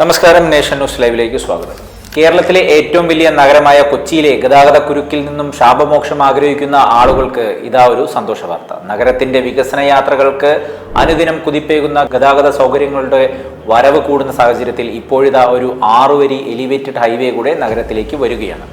നമസ്കാരം nation news ലൈവിലേക്ക് സ്വാഗതം. കേരളത്തിലെ ഏറ്റവും വലിയ നഗരമായ കൊച്ചിയിലെ ഗതാഗത കുരുക്കിൽ നിന്നും ശാപമോക്ഷം ആഗ്രഹിക്കുന്ന ആളുകൾക്ക് ഇതാ ഒരു സന്തോഷ വാർത്ത. നഗരത്തിന്റെ വികസന യാത്രകൾക്ക് അനുദിനം കുതിപ്പേകുന്ന ഗതാഗത സൗകര്യങ്ങളുടെ വരവ് കൂടുന്ന സാഹചര്യത്തിൽ ഇപ്പോഴിതാ ഒരു ആറുവരി എലിവേറ്റഡ് ഹൈവേ കൂടെ നഗരത്തിലേക്ക് വരികയാണ്.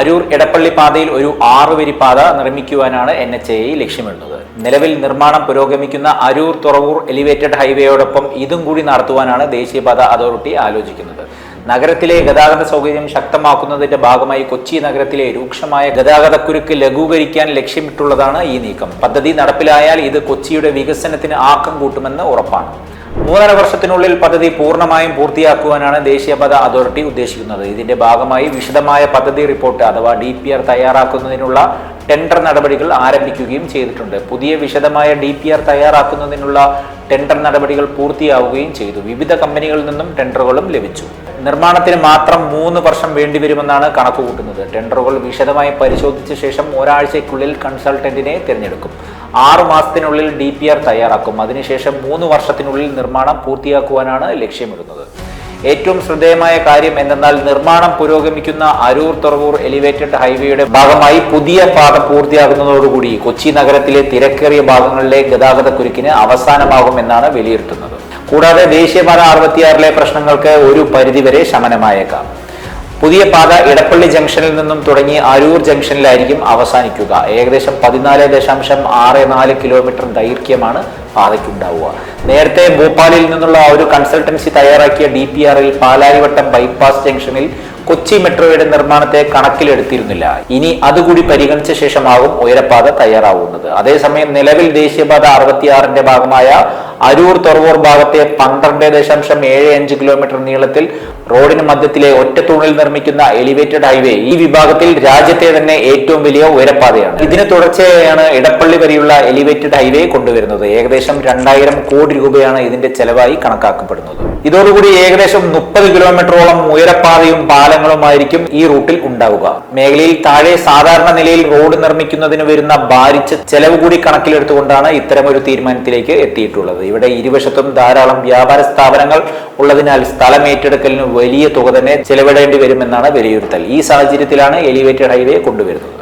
അരൂർ എടപ്പള്ളി പാതയിൽ ഒരു ആറുവരി പാത നിർമ്മിക്കുവാനാണ് എൻ എച്ച് എ ലക്ഷ്യമിടുന്നത്. നിലവിൽ നിർമ്മാണം പുരോഗമിക്കുന്ന അരൂർ തുറവൂർ എലിവേറ്റഡ് ഹൈവേയോടൊപ്പം ഇതും കൂടി നടത്തുവാനാണ് ദേശീയപാത അതോറിറ്റി ആലോചിക്കുന്നത്. നഗരത്തിലെ ഗതാഗത സൗകര്യം ശക്തമാക്കുന്നതിന്റെ ഭാഗമായി കൊച്ചി നഗരത്തിലെ രൂക്ഷമായ ഗതാഗതക്കുരുക്ക് ലഘൂകരിക്കാൻ ലക്ഷ്യമിട്ടുള്ളതാണ് ഈ നീക്കം. പദ്ധതി നടപ്പിലായാൽ ഇത് കൊച്ചിയുടെ വികസനത്തിന് ആക്കം കൂട്ടുമെന്ന് ഉറപ്പാണ്. മൂന്നര വർഷത്തിനുള്ളിൽ പദ്ധതി പൂർണമായും പൂർത്തിയാക്കുവാനാണ് ദേശീയപാത അതോറിറ്റി ഉദ്ദേശിക്കുന്നത്. ഇതിന്റെ ഭാഗമായി വിശദമായ പദ്ധതി റിപ്പോർട്ട് അഥവാ ഡി പി ആർ തയ്യാറാക്കുന്നതിനുള്ള ടെൻഡർ നടപടികൾ ആരംഭിക്കുകയും ചെയ്തിട്ടുണ്ട്. പുതിയ വിശദമായ ഡി പി ആർ തയ്യാറാക്കുന്നതിനുള്ള ടെൻഡർ നടപടികൾ പൂർത്തിയാവുകയും ചെയ്തു. വിവിധ കമ്പനികളിൽ നിന്നും ടെൻഡറുകളും ലഭിച്ചു. നിർമ്മാണത്തിന് മാത്രം മൂന്ന് വർഷം വേണ്ടിവരുമെന്നാണ് കണക്കുകൂട്ടുന്നത്. ടെൻഡറുകൾ വിശദമായി പരിശോധിച്ച ശേഷം ഒരാഴ്ചയ്ക്കുള്ളിൽ കൺസൾട്ടന്റിനെ തിരഞ്ഞെടുക്കും. ആറു മാസത്തിനുള്ളിൽ ഡി പി ആർ തയ്യാറാക്കും. അതിനുശേഷം മൂന്ന് വർഷത്തിനുള്ളിൽ നിർമ്മാണം പൂർത്തിയാക്കുവാനാണ് ലക്ഷ്യമിടുന്നത്. ഏറ്റവും ശ്രദ്ധേയമായ കാര്യം എന്തെന്നാൽ നിർമ്മാണം പുരോഗമിക്കുന്ന അരൂർ തുറവൂർ എലിവേറ്റഡ് ഹൈവേയുടെ ഭാഗമായി പുതിയ പാത പൂർത്തിയാകുന്നതോടുകൂടി കൊച്ചി നഗരത്തിലെ തിരക്കേറിയ ഭാഗങ്ങളിലെ ഗതാഗത കുരുക്കിന് അവസാനമാകുമെന്നാണ് വിലയിരുത്തുന്നത്. കൂടാതെ ദേശീയപാത അറുപത്തിയാറിലെ പ്രശ്നങ്ങൾക്ക് ഒരു പരിധിവരെ ശമനമായേക്കാം. പുതിയ പാത ഇടപ്പള്ളി ജംഗ്ഷനിൽ നിന്നും തുടങ്ങി അരൂർ ജംഗ്ഷനിലായിരിക്കും അവസാനിക്കുക. ഏകദേശം പതിനാല് ദശാംശം ആറ് നാല് കിലോമീറ്റർ ദൈർഘ്യമാണ് പാതയ്ക്കുണ്ടാവുക. നേരത്തെ ഭോപ്പാലിൽ നിന്നുള്ള ഒരു കൺസൾട്ടൻസി തയ്യാറാക്കിയ ഡി പി ആറിൽ പാലാരിവട്ടം ബൈപ്പാസ് ജംഗ്ഷനിൽ കൊച്ചി മെട്രോയുടെ നിർമ്മാണത്തെ കണക്കിലെടുത്തിരുന്നില്ല. ഇനി അതുകൂടി പരിഗണിച്ച ശേഷമാകും ഉയരപ്പാത തയ്യാറാവുന്നത്. അതേസമയം നിലവിൽ ദേശീയപാത അറുപത്തിയാറിന്റെ ഭാഗമായ അരൂർ തൊറവൂർ ഭാഗത്തെ പന്ത്രണ്ട് ദശാംശം ഏഴ് അഞ്ച് കിലോമീറ്റർ നീളത്തിൽ റോഡിന് മധ്യത്തിലെ ഒറ്റത്തൂണിൽ നിർമ്മിക്കുന്ന എലിവേറ്റഡ് ഹൈവേ ഈ വിഭാഗത്തിൽ രാജ്യത്തെ തന്നെ ഏറ്റവും വലിയ ഉയരപ്പാതയാണ്. ഇതിന് തുടർച്ചയായാണ് ഇടപ്പള്ളി വരെയുള്ള എലിവേറ്റഡ് ഹൈവേ കൊണ്ടുവരുന്നത്. ഏകദേശം രണ്ടായിരം കോടി രൂപയാണ് ഇതിന്റെ ചെലവായി കണക്കാക്കപ്പെടുന്നത്. ഇതോടുകൂടി ഏകദേശം മുപ്പത് കിലോമീറ്ററോളം ഉയരപ്പാതയും പാലങ്ങളുമായിരിക്കും ഈ റൂട്ടിൽ ഉണ്ടാവുക. മേഖലയിൽ താഴെ സാധാരണ നിലയിൽ റോഡ് നിർമ്മിക്കുന്നതിന് വരുന്ന ഭാരിച്ച ചെലവ് കൂടി കണക്കിലെടുത്തുകൊണ്ടാണ് ഇത്തരമൊരു തീരുമാനത്തിലേക്ക് എത്തിയിട്ടുള്ളത്. ഇവിടെ ഇരുവശത്തും ധാരാളം വ്യാപാര സ്ഥാപനങ്ങൾ ഉള്ളതിനാൽ സ്ഥലം ഏറ്റെടുക്കലിന് വലിയ തുക തന്നെ ചെലവിടേണ്ടി വരുമെന്നാണ് വിലയിരുത്തൽ. ഈ സാഹചര്യത്തിലാണ് എലിവേറ്റഡ് ഹൈവേ കൊണ്ടുവരുന്നത്.